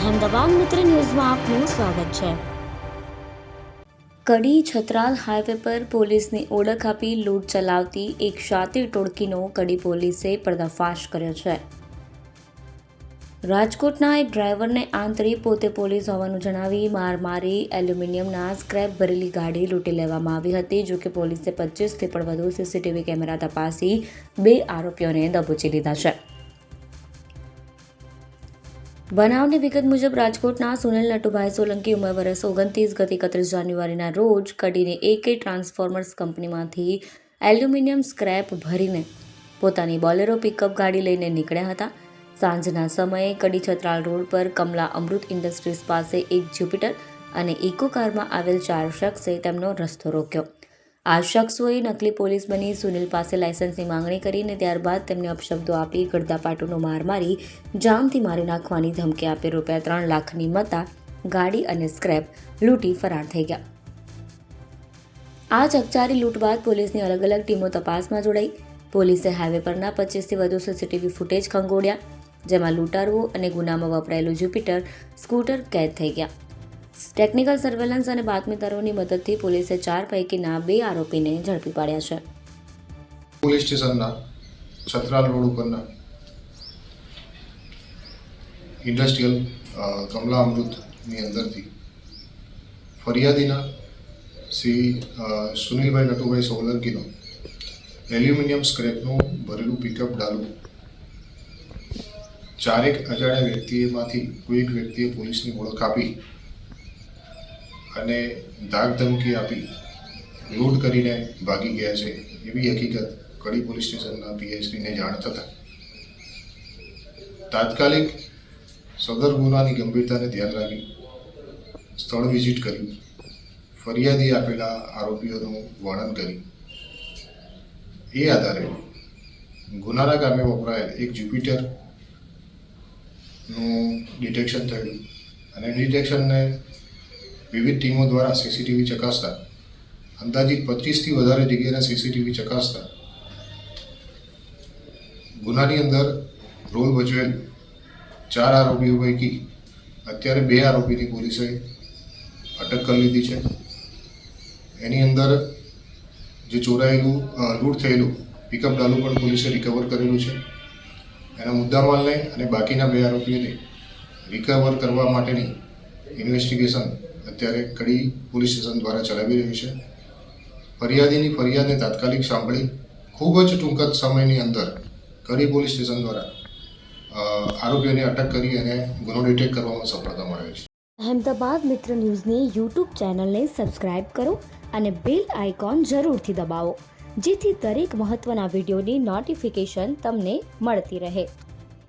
અહેમદાબાદ મિત્ર ન્યૂઝમાં આપનું સ્વાગત છે. કડી છત્રાલ હાઈવે પર પોલીસની ઓળખ આપી લૂંટ ચલાવતી એક શાતિર ટોળકીનો કડી પોલીસે પર્દાફાશ કર્યો છે. રાજકોટના એક ડ્રાઈવરને આંતરી પોતે પોલીસ હોવાનું જણાવી માર મારી એલ્યુમિનિયમના સ્ક્રેપ ભરેલી ગાડી લૂંટી લેવામાં આવી હતી જો કે પોલીસે પચીસથી પણ વધુ સીસીટીવી કેમેરા તપાસી બે આરોપીઓને દબોચી લીધા છે. બનાવની વિગત મુજબ રાજકોટના સુનિલ નટુભાઈ સોલંકી ઉંમર વર્ષ ઓગણત્રીસ, ગત એકત્રીસ જાન્યુઆરીના રોજ કડીને એકે ટ્રાન્સફોર્મર્સ કંપનીમાંથી એલ્યુમિનિયમ સ્ક્રેપ ભરીને પોતાની બોલેરો પિકઅપ ગાડી લઈને નીકળ્યા હતા. સાંજના સમયે કડી છત્રાલ રોડ પર કમલા અમૃત ઇન્ડસ્ટ્રીઝ પાસે એક જ્યુપિટર અને ઇકો કારમાં આવેલ ચાર શખ્સે તેમનો રસ્તો રોક્યો. આ શખ્સોએ નકલી પોલીસ બની સુનિલ પાસે લાયસન્સની માંગણી કરીને ત્યારબાદ તેમને અપશબ્દો આપી ગળદાપાટુનો માર મારી જામથી મારી નાખવાની ધમકી આપી. રૂપિયા ત્રણ લાખની મતા ગાડી અને સ્ક્રેપ લૂંટી ફરાર થઈ ગયા. આ ચકચારી લૂંટ બાદ પોલીસની અલગ અલગ ટીમો તપાસમાં જોડાઈ. પોલીસે હાઈવે પરના પચીસથી વધુ સીસીટીવી ફૂટેજ ખંગોળ્યા, જેમાં લૂંટારવું અને ગુનામાં વપરાયેલું જ્યુપિટર સ્કૂટર કેદ થઈ ગયા. ટેકનિકલ સર્વેલન્સ અને બાતમીદારોની મદદથી પોલીસે ચાર પૈકીના બે આરોપીને ઝડપી પાડ્યા છે. પોલીસ સ્ટેશનના છત્રાલ રોડ ઉપરના ઇન્ડસ્ટ્રીયલ કમલા અમૃતની અંદરથી ફરિયાદીના શ્રી સુનિલભાઈ નટુભાઈ સોલંકીનો એલ્યુમિનિયમ સ્ક્રેપનું ભરેલું પિકઅપ ડાલું. ચારેક અજાણ્યા વ્યક્તિએમાંથી કોઈક વ્યક્તિએ પોલીસની ઓળખ આપી. અને ધાક ધમકી આપી લૂંટ કરીને ભાગી ગયા છે. એવી હકીકત કડી પોલીસ સ્ટેશનના પીએસપીને જાણ થતાં તાત્કાલિક સદર ગુનાની ગંભીરતાને ધ્યાન રાખી સ્થળ વિઝિટ કર્યું. ફરિયાદી આપેલા આરોપીઓનું વર્ણન કર્યું. એ આધારે ગુનાના કામે વપરાયેલ એક જુપિટરનું ડિટેક્શન થયું અને ડિટેક્શનને વિવિધ ટીમો દ્વારા સીસીટીવી ચકાસતા. અંદાજિત પચીસથી વધારે જગ્યાના સીસીટીવી ચકાસતા. ગુનાની અંદર રોલ ભજવેલ ચાર આરોપીઓ પૈકી અત્યારે બે આરોપીની પોલીસે અટક કરી લીધી છે. એની અંદર જે ચોરાયેલું લૂંટ થયેલું પિકઅપ ડાલું પણ પોલીસે રિકવર કરેલું છે. એના મુદ્દામાલને અને બાકીના બે આરોપીઓને રિકવર કરવા માટેની ઇન્વેસ્ટિગેશન અત્યારે કડી પોલીસ સ્ટેશન દ્વારા ચલાવી રહ્યું છે. ફરિયાદીની ફરિયાદને તાત્કાલિક સાંભળી ખૂબ જ ટૂંક જ સમયની અંદર કડી પોલીસ સ્ટેશન દ્વારા આરોપીઓની અટક કરી અને ગુનો ડિટેક્ટ કરવામાં સફળતા મળે છે. અહેમદાબાદ મિત્ર ન્યૂઝની યુટ્યુબ ચેનલને સબસ્ક્રાઇબ કરો અને બેલ આઇકોન જરૂરથી દબાવો, જેથી દરેક મહત્ત્વના વિડીયોની નોટિફિકેશન તમને મળતી રહે.